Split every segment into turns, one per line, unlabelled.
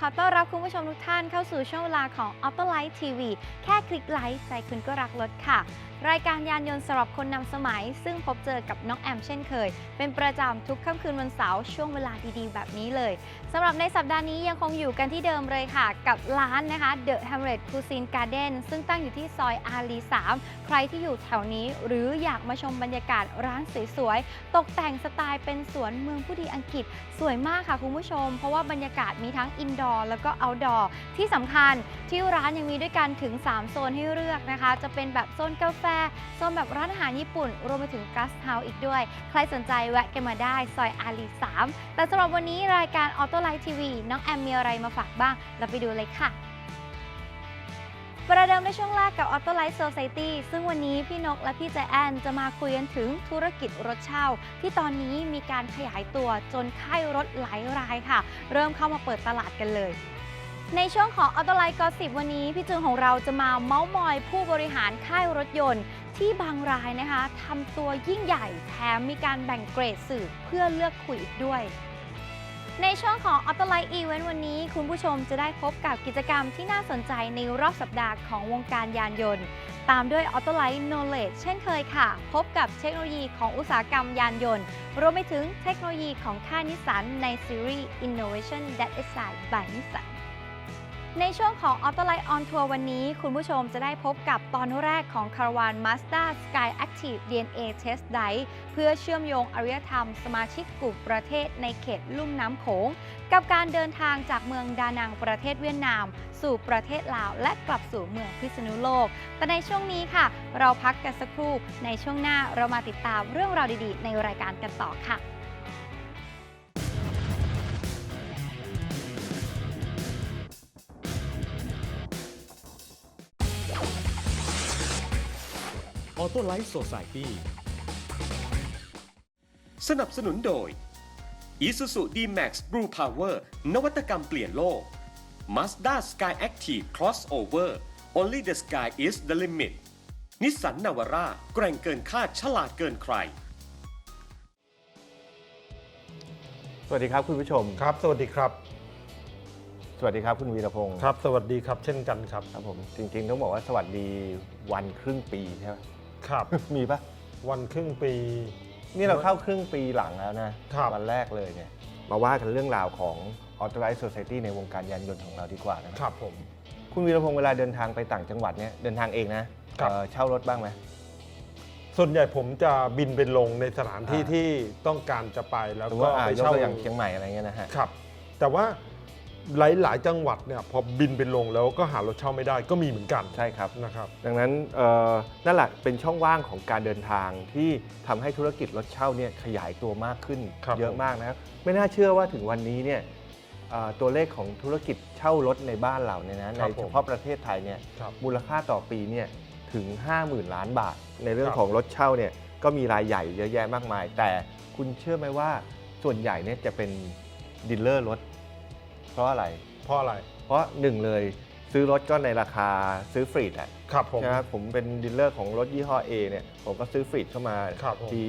ขอต้อนรับคุณผู้ชมทุกท่านเข้าสู่ช่วงเวลาของ Auto Light TV แค่คลิกไลค์ใจคุณก็รักรถค่ะ รายการยานยนต์สำหรับคนนำสมัย ซึ่งพบเจอกับน้องแอมเช่นเคย เป็นประจำทุกค่ำคืนวันเสาร์ช่วงเวลาดีๆ แบบนี้เลยสำหรับในสัปดาห์นี้ยังคงอยู่กันที่เดิมเลยค่ะ กับร้านนะคะ The Hamlet Cuisine Garden ซึ่งตั้งอยู่ที่ซอยอารี3ใครที่อยู่แถวนี้หรืออยากมาชมบรรยากาศร้านสวยๆ ตกแต่งสไตล์เป็นสวนเมืองผู้ดีอังกฤษ สวยมากค่ะคุณผู้ชม เพราะว่าบรรยากาศมีทั้งอินดอร์แล้วก็เอาท์ดอร์ที่สำคัญที่ร้านยังมีด้วยกันถึง 3 โซนให้เลือกนะคะ จะเป็นแบบโซนกาแฟโซนแบบร้านอาหารญี่ปุ่น รวมไปถึงกัสเฮาส์อีกด้วย ใครสนใจแวะกันมาได้ ซอยอารี3แต่สำหรับวันนี้รายการออโต้ไลท์ทีวีน้องแอมมีอะไรมาฝากบ้าง เราไปดูเลยค่ะประเดิมในช่วงแรกกับ Auto Life Society ซึ่งวันนี้พี่นกและพี่ใจแอนจะมาคุยกันถึงธุรกิจรถเช่า ที่ตอนนี้มีการขยายตัวจนค่ายรถหลายรายค่ะ เริ่มเข้ามาเปิดตลาดกันเลย ในช่วงของ Auto Life Gossip วันนี้พี่จึงของเราจะมาเมาส์มอยผู้บริหารค่ายรถยนต์ ที่บางรายนะคะทำตัวยิ่งใหญ่แถมมีการแบ่งเกรดสื่อเพื่อเลือกคุยอีกด้วย ในช่วงของ Auto Light Event วันนี้ คุณผู้ชมจะได้พบกับกิจกรรมที่น่าสนใจในรอบสัปดาห์ของวงการยานยนต์ ตามด้วย Auto Light Knowledge เช่นเคยค่ะ พบกับเทคโนโลยีของอุตสาหกรรมยานยนต์ รวมไปถึงเทคโนโลยีของค่ายนิสสันในซีรีส์ Innovation That is Side by Nissan ในช่วงของ Auto Light on Tour วันนี้ คุณผู้ชมจะได้พบกับตอนแรกของคาราวาน Mazda Sky Active DNA Test Drive เพื่อเชื่อมโยงอารยธรรมสมาชิกกลุ่มประเทศในเขตลุ่มน้ำโขง กับการเดินทางจากเมืองดานังประเทศเวียดนาม สู่ประเทศลาว และกลับสู่เมืองพิษณุโลก แต่ในช่วงนี้ค่ะ เราพักกันสักครู่ ในช่วงหน้าเรามาติดตามเรื่องราวดีๆ ในรายการกันต่อค่ะ
ออโต้ไลฟ์โซซ i ตี้สนับสนุนโดย Isuzu D-Max Blue Power นวัตกรรมเปลี่ยนโลก Mazda Sky Active Crossover Only the sky is the limit นิสสันนาวาร่าแกร่งเกินคาดฉลาดเกินใคร
สวัสดีครับคุณผู้ชม
ครับ สวัสดีครับ
สวัสดีครับคุณวีรพงศ์
ครับ สวัสดีครับ เช่นกันครับ
ครับผม จริงๆ ต้องบอกว่าสวัสดีวันครึ่งปีใช่ไหม
ครับ
มีปะ
วันครึ่งปี
นี่เราเข้าครึ่งปีหลังแล้วนะ ครับ วันแรกเลยเนี่ย มาว่ากันเรื่องราวของ Authorized Society ในวงการยานยนต์ของเราดีกว่านะค
ครับรับผม
คุณวีรพงศ์เวลาเดินทางไปต่างจังหวัดเนี่ยเดินทางเองนะครับ เอ่อเช่ารถบ้างไหม
ส่วนใหญ่ผมจะบินไปลงในสถานที่
อ่า
ที่ต้องการจะไปแล้ว
สมม
ก็
ติว่าอะ
ไป
ยก
เช่า
ตัวอย่างเชียงใหม่อะไรเงี้ยนะฮะ
ครับ แต่ว่า หลายๆ จังหวัดเนี่ยพอบินไปลงแล้วก็หารถเช่าไม่ได้ก็มีเหมือนกัน
ใช่ครับ
นะครับ
ดังนั้นเอ่อนั่นแหละเป็นช่องว่างของการเดินทางที่ทำให้ธุรกิจรถเช่าเนี่ยขยายตัวมากขึ้น
ครับ
เยอะ
ผม
มากนะครับไม่น่าเชื่อว่าถึงวันนี้เนี่ยเอ่อตัวเลขของธุรกิจเช่ารถในบ้านเราเนี่ยนะในเฉพาะประเทศไทยเนี่ย
ครับ
มูลค่าต่อปีเนี่ยถึง 50,000 ล้านบาท ในเรื่อง
ครับ
ของรถเช่าเนี่ยก็มีรายใหญ่เยอะแยะมากมาย แต่คุณเชื่อไหมว่าส่วนใหญ่เนี่ยจะเป็นดีลเลอร์รถ เพราะอะไร
เพราะอะไร
เพราะหนึ่งเลยซื้อรถก็ในราคาซื้อฟรีดอะ
ครับผม
ใช่ไหมผมเป็นดีลเลอร์ของรถยี่ห้อ A เนี่ยผมก็ซื้อฟรีดเข้ามา
ครับผม
ที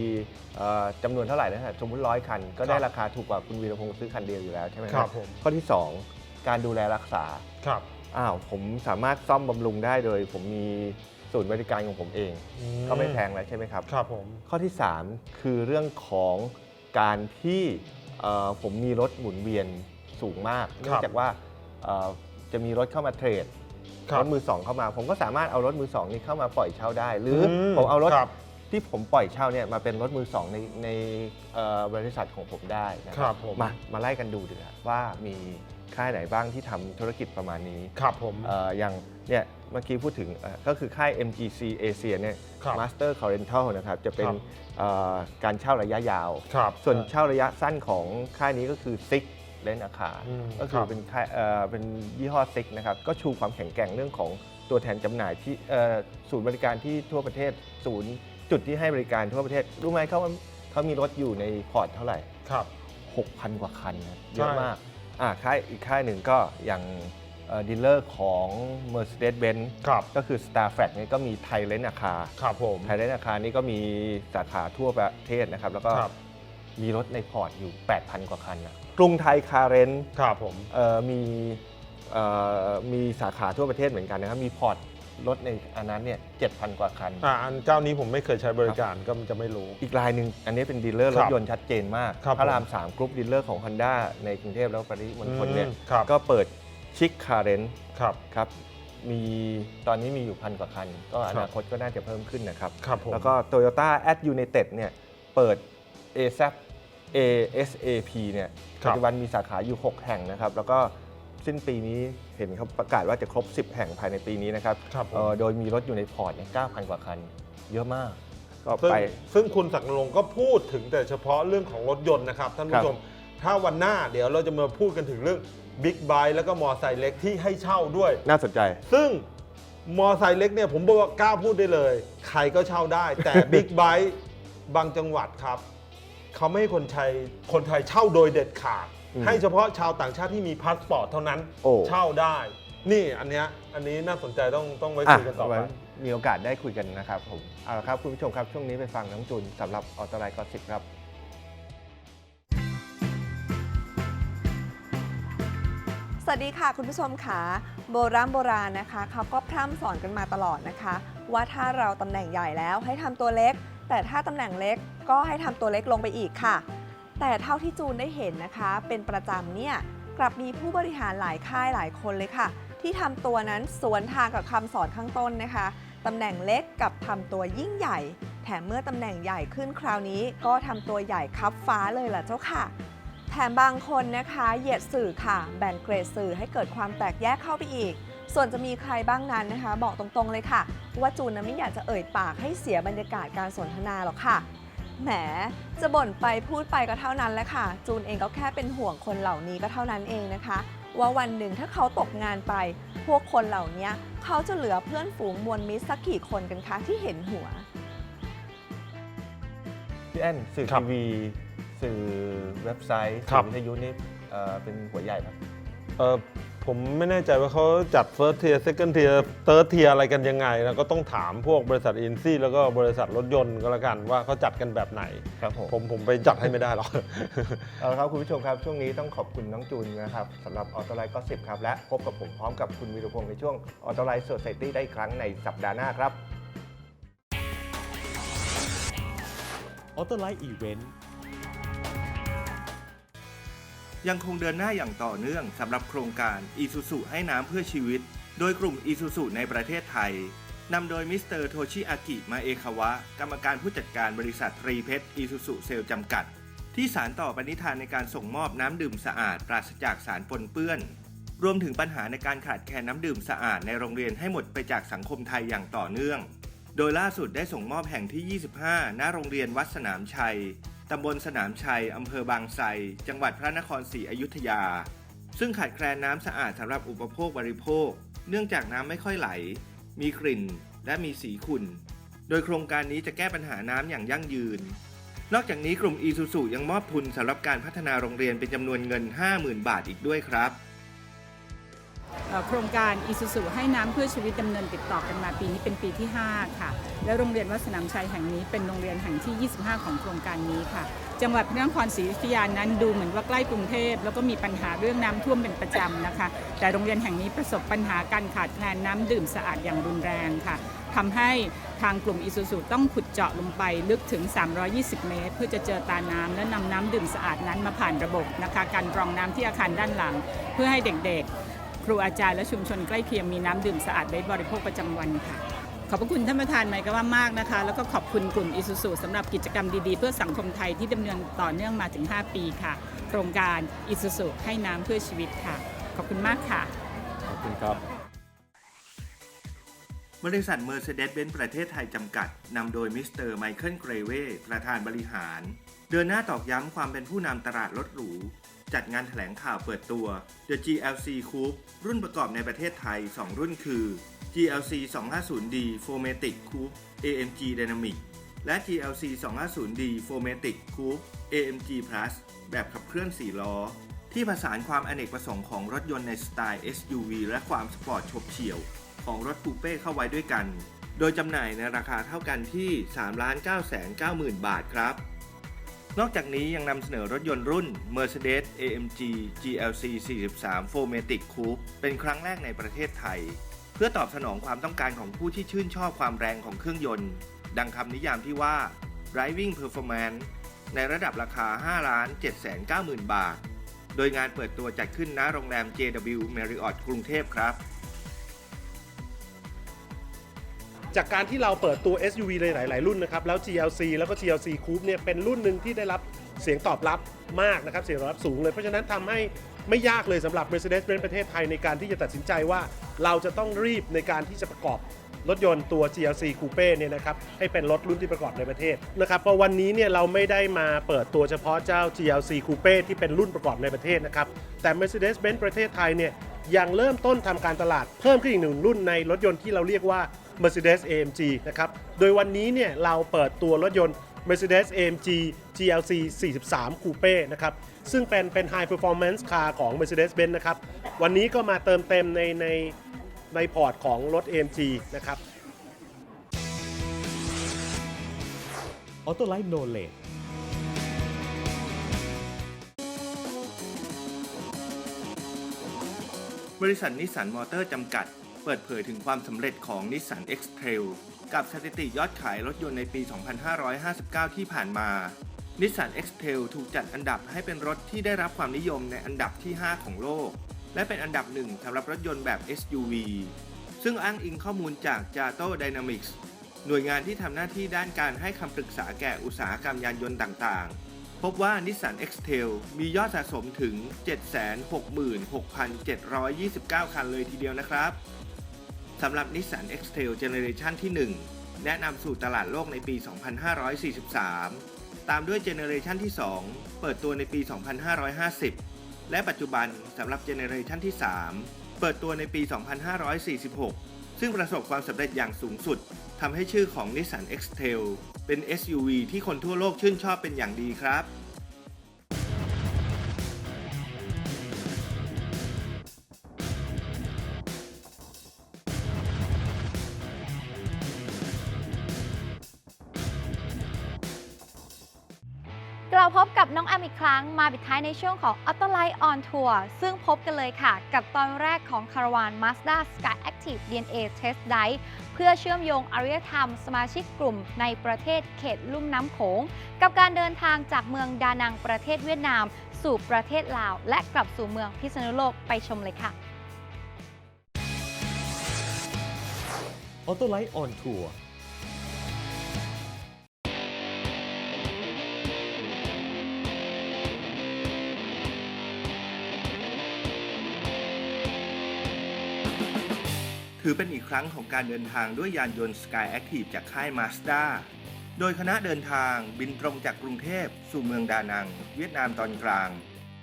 เอ่อจำนวนเท่าไหร่นะฮะสมมติร้อยคัน ก็ได้
ครับ
ราคาถูกกว่าคุณวีรพงศ์ซื้อคันเดียวอยู่แล้วใช่ไหม
ครับผม
ข้อที่ 2 การดูแลรักษา
ครับ
อ้าวผมสามารถซ่อมบำรุงได้โดย ผมมีศูนย์บริการของผมเอง
อื
ก็ไม่แพงแล้วใช่ไหมครับ
ครับผม
ข้อที่ 3 คือเรื่องของการที่เอ่อผมมีรถหมุนเวียน สูงมาก เนื่องจากว่าเอ่อจะมีรถเข้ามาเทรด
ครั
ร
บ
ถมือสองเข้ามา ผมก็สามารถเอารถมือสองนี้เข้ามาปล่อยเช่าได้ หรืออ
ม
ผมเอารถ
ครับ
ที่ผมปล่อยเช่าเนี่ยมาเป็นรถมือสองในในเอ่อบริษัทของผมได้นะค
ครั
รับบ
ผม
มามาไล่กันดูดีกว่าว่ามีค่ายไหนบ้างที่ทำธุรกิจประมาณนี้
ครับผม
เอ่ออย่างเนี่ยเมื่อกี้พูดถึงเอ่อก็คือค่าย MGC Asia เนี่ย
ครับ
Master c o r r e n t a l นะครับจะเป็น
ครับ
เอ่อการเช่าระยะยาว
ครับ
ส่วนเช่าระยะสั้นของค่ายนี้ก็คือ Six เลนอาคา
อืม
ก็
ค
คื
รั
อบเป็นค่ายเอ่อเป็นยี่ห้อซิกนะครับก็ชูความแข็งแกร่งเรื่องของตัวแทนจำหน่ายที่เอ่อศูนย์บริการที่ทั่วประเทศศูนย์จุดที่ให้บริการทั่วประเทศ รู้ไหมเขาว่าเขามีรถอยู่ในพอร์ตเท่าไหร่
ครับ
6,000 กว่าคันนะเย
ใช่
อะมากอ่าค่ายอีกค่ายหนึ่งก็อย่างดีลเลอร์ของ Mercedes-Benz
ครับ
ก็คือ s t a r f a c นี่ก็มีไทยเลนอาคา
ครับผม
ไทยเลนอาคานี่ก็มีสาขาทั่วประเทศนะครับ แล้วก็
ครับ
มีรถในพอร์ตอยู่ 8,000 กว่าคันนะ กรุงไทยคาร์เรน
ครับผม
เอ่อมีเอ่อมีสาขาทั่วประเทศเหมือนกันนะครับ มีพอร์ตรถในอันนั้นเนี่ย7,000กว่าคัน
อ่าอันเจ้านี้ผมไม่เคยใช้บริการก็จะไม่รู้
อีกรายหนึ่งอันนี้เป็นดีลเลอร์
ค
ร
รั
ถ
บ
ยนต์ชัดเจนมาก
ครับ
พระราม
ผม
3กรุ๊ปดีลเลอร์ของ Honda ในกรุงเทพแล้วปริมณฑลเนี่ย
อืมครับ
ก็เปิดชิคคาร์เรน
ครับ
ครับมีตอนนี้มีอยู่พันกว่าคัน ก็อ
ครับ
นาคตก็น่าจะเพิ่มขึ้นนะครับ
ครับผม
แล้วก็ Toyota at United เนี่ยเปิด ASAP ASAP เนี่ย
ครับ
ปัจจุบันมีสาขาอยู่ 6 แห่งนะครับ แล้วก็สิ้นปีนี้เห็นเขาประกาศว่าจะครบ 10 แห่งภายในปีนี้นะครับ
ครับผม
เอ่อโดยมีรถอยู่ในพอร์ตเนี่ย9,000 กว่าคัน เยอะมาก ก็
ซึ่ง
ไป
ซึ่งคุณศักดิ์นรงค์ก็พูดถึงแต่เฉพาะเรื่องของรถยนต์นะครับ ท่าน
ครั
ผู้
บ
ชม ถ้าวันหน้าเดี๋ยวเราจะมาพูดกันถึงเรื่องบิ๊กไบค์แล้วก็มอไซค์เล็กที่ให้เช่าด้วย
น่าสนใจ
ซึ่งมอไซค์เล็กเนี่ยผมบอกว่ากล้าพูดได้เลย ใครก็เช่าได้ แต่ บิ๊กไบค์บางจังหวัดครับ เขาไม่ให้คนไทยคนไทยเช่าโดยเด็ดขาด
อืม
ให้เฉพาะชาวต่างชาติที่มีพาสปอร์ตเท่านั้น
โอ้
เช่าได้ นี่อันเนี้ยอันนี้น่าสนใจต้องต้องไว้
อะ
คุยกันต่อ
ไว้
ไป
มีโอกาสได้คุยกันนะครับผมเอาละครับคุณผู้ชมครับช่วงนี้ไปฟังน้องจุนสำหรับออโตไลน์กอสิบครับ
สวัสดีค่ะคุณผู้ชมค่ะโบราณโบราณนะคะเขาก็พร่ำสอนกันมาตลอดนะคะ ว่าถ้าเราตำแหน่งใหญ่แล้วให้ทำตัวเล็ก แต่ถ้าตำแหน่งเล็กก็ให้ทำตัวเล็กลงไปอีกค่ะ แต่เท่าที่จูนได้เห็นนะคะ เป็นประจำเนี่ยกลับมีผู้บริหารหลายค่ายหลายคนเลยค่ะ ที่ทำตัวนั้นสวนทางกับคำสอนข้างต้นนะคะตำแหน่งเล็กกับทำตัวยิ่งใหญ่ แถมเมื่อตำแหน่งใหญ่ขึ้นคราวนี้ ก็ทำตัวใหญ่คับฟ้าเลยล่ะเจ้าค่ะ แถมบางคนนะคะเหยียดสื่อค่ะ แบ่งเกรดสื่อให้เกิดความแตกแยกเข้าไปอีก ส่วนจะมีใครบ้างนั้นนะคะ บอกตรงๆเลยค่ะ ว่าจูนนะไม่อยากจะเอ่ยปากให้เสียบรรยากาศการสนทนาหรอกค่ะ แหม จะบ่นไปพูดไปก็เท่านั้นแหละค่ะ จูนเองก็แค่เป็นห่วงคนเหล่านี้ก็เท่านั้นเองนะคะ ว่าวันหนึ่งถ้าเขาตกงานไป พวกคนเหล่านี้เขาจะเหลือเพื่อนฝูงมวลมิตรสักกี่คนกันคะที่เห็นหัว
พี่แอนสื่อ
ครั
ที
บ
วี สื่อเว็บไซต์
ครั
สื่
บ
อวิทยุนี่เอ่อเป็นหัวใหญ่ปะ
เออ ผมไม่แน่ใจว่าเขาจัด first tier second tier third tier อะไรกันยังไงนะก็ต้องถามพวกบริษัทอินซี่แล้วก็บริษัทรถยนต์ก็แล้วกันว่าเขาจัดกันแบบไหน
ครับผม
ผมผมไปจัดให้ไม่ได้หรอก
เอาละครับคุณผู้ชมครับช่วงนี้ต้องขอบคุณน้องจูนนะครับสำหรับออโตไลน์ก็สิบครับและพบกับผมพร้อมกับคุณวีรพงศ์ในช่วงออโตไลน์โซซตี้ได้อีกครั้งในสัปดาห์หน้าครับ
ออโตไลท์อีเวนต์
ยังคงเดินหน้าอย่างต่อเนื่องสำหรับโครงการอีซูซุให้น้ำเพื่อชีวิต โดยกลุ่มอีซูซุในประเทศไทยนำโดยมิสเตอร์โทชิอากิมาเอคาวะ กรรมการผู้จัดการบริษัทตรีเพชรอีซูซุเซลจำกัด ที่สารต่อปณิธานในการส่งมอบน้ำดื่มสะอาด ปราศจากสารปนเปื้อน รวมถึงปัญหาในการขาดแคลนน้ำดื่มสะอาดในโรงเรียนให้หมดไปจากสังคมไทยอย่างต่อเนื่อง โดยล่าสุดได้ส่งมอบแห่งที่ 25 ณ โรงเรียนวัดสนามชัย ตำบลสนามชัย อำเภอบางไทร จังหวัดพระนครศรีอยุธยา ซึ่งขาดแคลนน้ำสะอาดสำหรับอุปโภคบริโภค เนื่องจากน้ำไม่ค่อยไหล มีกลิ่น และมีสีขุ่น โดยโครงการนี้จะแก้ปัญหาน้ำอย่างยั่งยืน นอกจากนี้กลุ่มอีซูซูยังมอบทุนสำหรับการพัฒนาโรงเรียนเป็นจำนวนเงิน 50,000 บาทอีกด้วยครับ
โครงการอีซูซูให้น้ำเพื่อชีวิตดำเนินติดต่อกันมาปีนี้เป็นปีที่ 5 ค่ะ และโรงเรียนวัดสนามชัยแห่งนี้เป็นโรงเรียนแห่งที่ 25 ของโครงการนี้ค่ะ จังหวัดพระนครศรีอยุธยานั้นดูเหมือนว่าใกล้กรุงเทพแล้วก็มีปัญหาเรื่องน้ำท่วมเป็นประจำนะคะ แต่โรงเรียนแห่งนี้ประสบปัญหาการขาดแคลนน้ำดื่มสะอาดอย่างรุนแรงค่ะทำให้ทางกลุ่มอีซูซูต้องขุดเจาะลงไปลึกถึง 320 เมตร เพื่อจะเจอตาน้ำและนำน้ำดื่มสะอาดนั้นมาผ่านระบบนะคะ การกรองน้ำที่อาคารด้านหลัง เพื่อให้เด็กๆ ครูอาจารย์และชุมชนใกล้เคียงมีน้ำดื่มสะอาดไว้บริโภคประจำวันค่ะ ขอบพระคุณท่านประธานไมค์ก็ว่ามากนะคะ แล้วก็ขอบคุณกลุ่มอิสุสุสำหรับกิจกรรมดีๆ เพื่อสังคมไทยที่ดำเนินต่อเนื่องมาถึง 5 ปีค่ะ โครงการอิสุสุให้น้ำเพื่อชีวิตค่ะ ขอบคุณมากค่ะ
ขอบคุณครับ
บริษัท Mercedes-Benz ประเทศไทยจำกัด นำโดยมิสเตอร์ไมเคิลเกรเวประธานบริหาร เดินหน้าตอกย้ำความเป็นผู้นำตลาดรถหรู จัดงานแถลงข่าวเปิดตัว The GLC Coupe รุ่นประกอบในประเทศไทย 2 รุ่นคือ GLC 250D 4matic Coupe AMG Dynamic และ GLC 250D 4matic Coupe AMG Plus แบบขับเคลื่อน 4 ล้อ ที่ผสานความอเนกประสงค์ของรถยนต์ในสไตล์ SUV และความสปอร์ตฉบเฉี่ยว ของรถคูเป้เข้าไว้ด้วยกัน โดยจำหน่ายในราคาเท่ากันที่ 3 9 9 0 0 0 0 บาทครับ นอกจากนี้ยังนำเสนอรถยนต์รุ่น Mercedes AMG GLC 43 4matic Coupe เป็นครั้งแรกในประเทศไทย เพื่อตอบสนองความต้องการของผู้ที่ชื่นชอบความแรงของเครื่องยนต์ ดังคำนิยามที่ว่า driving performance ในระดับราคา 5 ล้าน 7 9 0 0 0 0 บาท โดยงานเปิดตัวจัดขึ้นณโรงแรม JW Marriott กรุงเทพครับ
จากการที่เราเปิดตัว SUV ในหลาย ๆ รุ่นนะครับ แล้ว GLC แล้วก็ GLC Coupe เนี่ยเป็นรุ่นหนึ่งที่ได้รับเสียงตอบรับมากนะครับ เสียงตอบรับสูงเลย เพราะฉะนั้นทำให้ไม่ยากเลยสำหรับ Mercedes-Benz ประเทศไทยในการที่จะตัดสินใจว่าเราจะต้องรีบในการที่จะประกอบรถยนต์ตัว GLC Coupe เนี่ยนะครับให้เป็นรถรุ่นที่ประกอบในประเทศนะครับเพราะวันนี้เนี่ยเราไม่ได้มาเปิดตัวเฉพาะเจ้า GLC Coupe ที่เป็นรุ่นประกอบในประเทศนะครับแต่ Mercedes-Benz ประเทศไทยเนี่ยยังเริ่มต้นทำการตลาดเพิ่มขึ้นอีกหนึ่งรุ่นในรถยนต์ที่เราเรียกว่า Mercedes AMG นะครับ โดยวันนี้เนี่ยเราเปิดตัวรถยนต์ Mercedes AMG GLC 43 Coupe นะครับ ซึ่งเป็นเป็น High Performance Car ของ Mercedes-Benz นะครับ วันนี้ก็มาเติมเต็มในในในพอร์ตของรถ AMG นะครับ
ออโตไลท์โนเล
บริษัทนิสสันมอเตอร์จำกัด เปิดเผยถึงความสำเร็จของนิสสัน X-Trail กับสถิติยอดขายรถยนต์ในปี 2559 ที่ผ่านมานิสสัน X-Trail ถูกจัดอันดับให้เป็นรถที่ได้รับความนิยมในอันดับที่ 5 ของโลก และเป็นอันดับหนึ่งสำหรับรถยนต์แบบ SUV ซึ่งอ้างอิงข้อมูลจาก Jato Dynamics หน่วยงานที่ทำหน้าที่ด้านการให้คำปรึกษาแก่อุตสาหกรรมยานยนต์ต่างๆ พบว่านิสสัน X-Trail มียอดสะสมถึง 766,729 คันเลยทีเดียวนะครับ สำหรับนิสสัน X-Trail Generation ที่ 1 แนะนำสู่ตลาดโลกในปี 2543 ตามด้วย Generation ที่ 2 เปิดตัวในปี 2550 และปัจจุบันสำหรับ Generation ที่ 3 เปิดตัวในปี 2546 ซึ่งประสบความสำเร็จอย่างสูงสุดทำให้ชื่อของ Nissan X-Trail เป็น SUV ที่คนทั่วโลกชื่นชอบเป็นอย่างดีครับา
ยในช่วงของ Auto Light on Tour ซึ่งพบกันเลยค่ะ กับตอนแรกของคาราวาน Mazda Sky Active DNA Test Drive เพื่อเชื่อมโยงอารยธรรมสมาชิกกลุ่มในประเทศเขตลุ่มน้ำโขง กับการเดินทางจากเมืองดานังประเทศเวียดนาม สู่ประเทศลาว และกลับสู่เมืองพิษณุโลกไปชมเลยค่ะ
ออโตไลท์ออนทั
ถือเป็นอีกครั้งของการเดินทางด้วยยานยนต์ Sky Active จากค่าย Mazda โดยคณะเดินทางบินตรงจากกรุงเทพ สู่เมืองดานัง เวียดนามตอนกลาง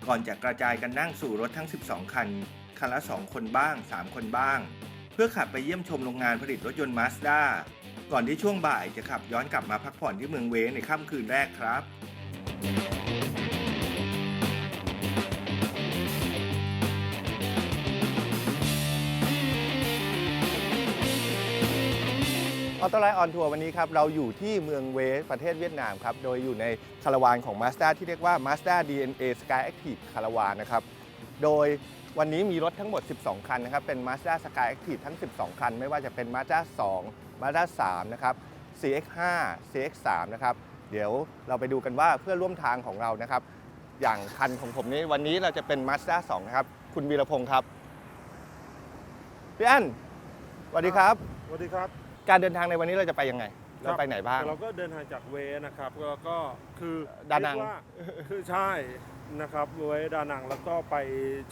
ก่อนจะกระจายกันนั่งสู่รถทั้ง 12 คัน คันละ 2 คนบ้าง 3 คนบ้าง เพื่อขับไปเยี่ยมชมโรงงานผลิตรถยนต์ Mazda ก่อนที่ช่วงบ่ายจะขับย้อนกลับมาพักผ่อนที่เมืองเวในค่ำคืนแรกครับ
ออโตไลท์ออนทัวร์วันนี้ครับเราอยู่ที่เมืองเวสประเทศเวียดนามครับโดยอยู่ในคาราวานของ Mazda ที่เรียกว่า Mazda DNA Sky Active คาราวานนะครับโดยวันนี้มีรถทั้งหมด 12 คันนะครับเป็น Mazda Sky Active ทั้ง 12 คัน ไม่ว่าจะเป็น Mazda 2 Mazda 3 นะครับ CX5 CX3 นะครับเดี๋ยวเราไปดูกันว่าเพื่อร่วมทางของเรานะครับอย่างคันของผมนี้วันนี้เราจะเป็น Mazda 2 นะครับ คุณวีรพงศ์ครับพี่อันสวัสดีครับ
สวัสดีครับ
การเดินทางในวันนี้เราจะไปยังไงเราไปไหนบ้าง
เราก็เดินทางจากเวนะครับแล้วก็คือ
ดานัง
เรียกว่าคือใช่นะครับเวดานังแล้วก็ไป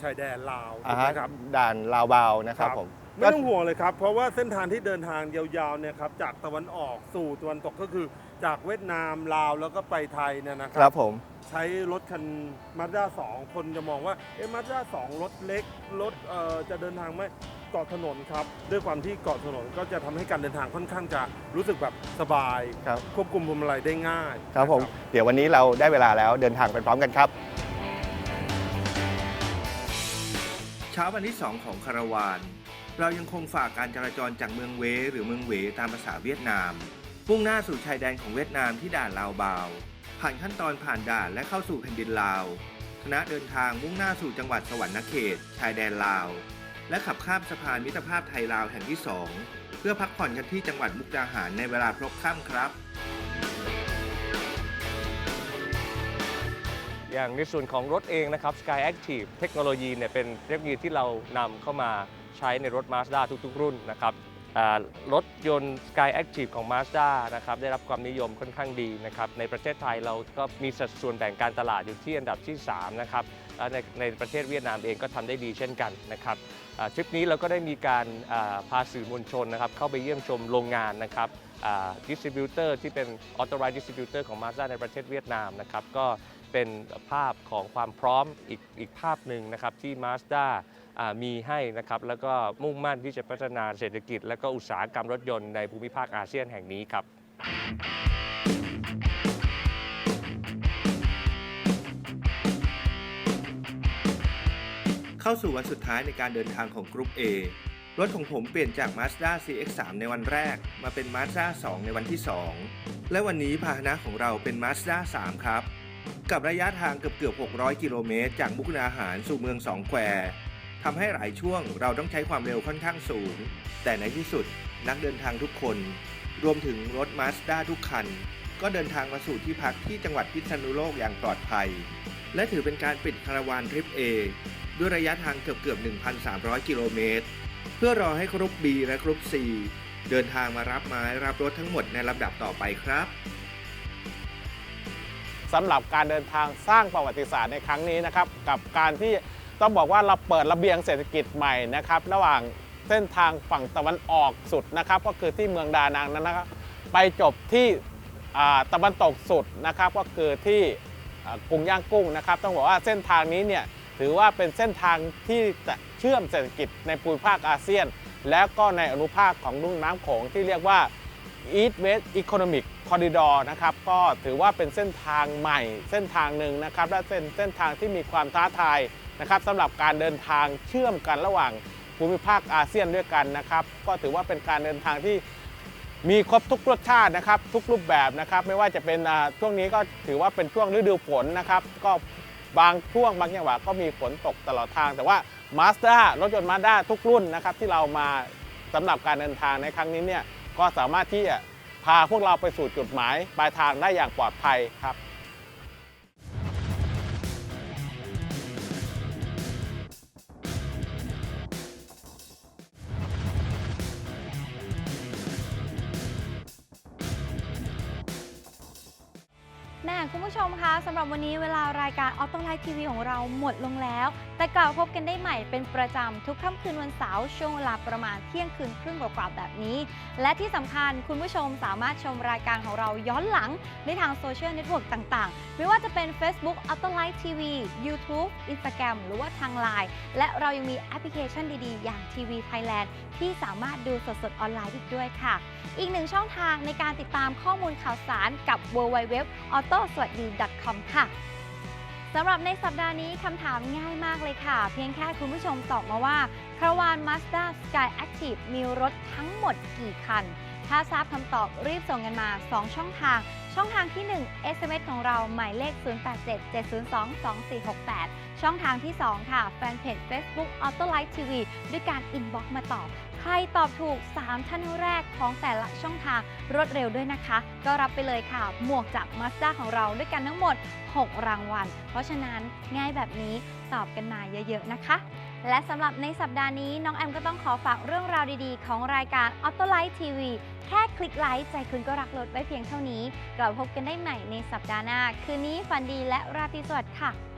ชายแดนลาว
อ่า
ถูกไห
ฮะ
มครับ
ด่านลาวบาวนะครับ
ครับ
ผม
ไม่ต้องห่วงเลยครับ เพราะว่าเส้นทางที่เดินทางยาวๆเนี่ยครับจากตะวันออกสู่ตะวันตกก็คือ จากเวียดนามลาวแล้วก็ไปไทยเนี่ยนะค
ค
รั
รับผม
ใช้รถคันมาด้าสองคนจะมองว่าเอ๊ะมาด้าสองรถเล็กรถเอ่อจะเดินทางไม่เกาะถนนครับ ด้วยความที่เกาะถนนก็จะทำให้การเดินทางค่อนข้างจะรู้สึกแบบสบาย
ครับ
ควบคุมพวงมาลัยได้ง่าย
ครับผม
นะ
เดี๋ยววันนี้เราได้เวลาแล้วเดินทางไปพร้อมกันครับ
เช้าวันที่ 2 ของคาราวาน เรายังคงฝ่าการจราจรจากเมืองเวหรือเมืองเหวตามภาษาเวียดนาม มุ่งหน้าสู่ชายแดนของเวียดนามที่ด่านลาวบาว ผ่านขั้นตอนผ่านด่านและเข้าสู่แผ่นดินลาว คณะเดินทางมุ่งหน้าสู่จังหวัดสวรรณเขต ชายแดนลาว และขับข้ามสะพานมิตรภาพไทยลาวแห่งที่ 2 เพื่อพักผ่อนกันที่จังหวัดมุกดาหารในเวลาพลบค่ำครับ
อย่างในส่วนของรถเองนะครับ Sky Active เทคโนโลยีเนี่ยเป็นเทคโนโลยีที่เรานำเข้ามาใช้ในรถ Mazda ทุกๆ รุ่นนะครับ รถยนต์ Sky Active ของ Mazda นะครับได้รับความนิยมค่อนข้างดีนะครับในประเทศไทยเราก็มีสัดส่วนแบ่งการตลาดอยู่ที่อันดับที่ 3 นะครับและในในประเทศเวียดนามเองก็ทำได้ดีเช่นกันนะครับทริปนี้เราก็ได้มีการพาสื่อมวลชนนะครับเข้าไปเยี่ยมชมโรงงานนะครับดิสติบิวเตอร์ที่เป็น authorized distributor ของ Mazda ในประเทศเวียดนามนะครับก็เป็นภาพของความพร้อมอีกอีกภาพหนึ่งนะครับที่ Mazda อ่า มีให้นะครับแล้วก็มุ่งมั่นที่จะพัฒนาเศรษฐกิจ และก็อุตสาหกรรมรถยนต์ในภูมิภาคอาเซียนแห่งนี้ครับ
เข้าสู่วันสุดท้ายในการเดินทางของกรุ๊ป A รถของผมเปลี่ยนจาก Mazda CX-3 ในวันแรก มาเป็น Mazda 2 ในวันที่ 2 และวันนี้พาหนะของเราเป็น Mazda 3 ครับ กับระยะทางเกือบเกือบ 600 กิโลเมตร จากมุกดาหารสู่เมืองสองแคว ทำให้หลายช่วงเราต้องใช้ความเร็วค่อนข้างสูง แต่ในที่สุดนักเดินทางทุกคน รวมถึงรถ Mazda ทุกคัน ก็เดินทางมาสู่ที่พักที่จังหวัดพิษณุโลกอย่างปลอดภัย และถือเป็นการปิดคาราวานทริป A ด้วยระยะทางเกือบเกือบ 1,300 กิโลเมตร เพื่อรอให้กรุ๊ป B และกรุ๊ป C เดินทางมารับไม้รับรถทั้งหมดในลำดับต่อไปครับ
สำหรับการเดินทางสร้างประวัติศาสตร์ในครั้งนี้นะครับ กับการที่ ต้องบอกว่าเราเปิดระเบียงเศรษฐกิจใหม่นะครับ ระหว่างเส้นทางฝั่งตะวันออกสุดนะครับ ก็คือที่เมืองดานังนั้นนะครับ ไปจบที่ตะวันตกสุดนะครับ ก็คือที่กรุงย่างกุ้งนะครับ ต้องบอกว่าเส้นทางนี้เนี่ยถือว่าเป็นเส้นทางที่จะเชื่อมเศรษฐกิจในภูมิภาคอาเซียน แล้วก็ในอนุภาคของลุ่มน้ำโขงที่เรียกว่า East West Economic Corridor นะครับก็ถือว่าเป็นเส้นทางใหม่เส้นทางหนึ่งนะครับและเป็นเส้นทางที่มีความท้าทายนะครับสำหรับการเดินทางเชื่อมกันระหว่างภูมิภาคอาเซียนด้วยกันนะครับ ก็ถือว่าเป็นการเดินทางที่มีครบทุกรสชาตินะครับ ทุกรูปแบบนะครับ ไม่ว่าจะเป็นอ่าช่วงนี้ก็ถือว่าเป็นช่วงฤดูฝนนะครับ ก็บางช่วงบางจังหวะก็มีฝนตกตลอดทาง แต่ว่า Mazda รถยนต์ Mazda ทุกรุ่นนะครับที่เรามาสำหรับการเดินทางในครั้งนี้เนี่ยก็สามารถที่จะ พาพวกเราไปสู่จุดหมายปลายทางได้อย่างปลอดภัยครับ
แม่คุณผู้ชมคะสำหรับวันนี้เวลารายการออโต้ไลท์ทีวีของเราหมดลงแล้ว แต่กลับพบกันได้ใหม่เป็นประจำทุกค่ำคืนวันเสาร์ช่วงเวลาประมาณเที่ยงคืนครึ่งกว่าๆแบบนี้ และที่สำคัญคุณผู้ชมสามารถชมรายการของเราย้อนหลังได้ทางโซเชียลเน็ตเวิร์กต่างๆ ไม่ว่าจะเป็น Facebook a u t o l i g h t TV YouTube Instagram หรือว่าทาง Line และเรายังมีแอปพลิเคชันดีๆ อย่าง TV Thailand ที่สามารถดูสดๆออนไลน์อีกด้วยค่ะ อีกหนึ่งช่องทางในการติดตามข้อมูลข่าวสารกับ w w w a u t o s w a d i c o m ค่ะ สำหรับในสัปดาห์นี้คำถามง่ายมากเลยค่ะ เพียงแค่คุณผู้ชมตอบมาว่าคาราวาน Mazda Sky Active มีรถทั้งหมดกี่คัน ถ้าทราบคำตอบรีบส่งกันมา 2 ช่องทาง ช่องทางที่ 1 SMS ของเราหมายเลข 0877022468 ช่องทางที่ 2 ค่ะ แฟนเพจ Facebook Auto Light TV ด้วยการอินบ็อกมาตอบ ใครตอบถูก 3 ท่านแรกของแต่ละช่องทางรวดเร็วด้วยนะคะ ก็รับไปเลยค่ะ หมวกจาก Mazda ของเราด้วยกันทั้งหมด 6 รางวัล เพราะฉะนั้นง่ายแบบนี้ตอบกันมาเยอะๆนะคะ และสำหรับในสัปดาห์นี้ น้องแอมก็ต้องขอฝากเรื่องราวดีๆ ของรายการ Auto Light TV แค่คลิกไลค์ใจคุณก็รักรถไว้เพียงเท่านี้กลับพบกันได้ใหม่ในสัปดาห์หน้า คืนนี้ฝันดีและราตรีสวัสดิ์ค่ะ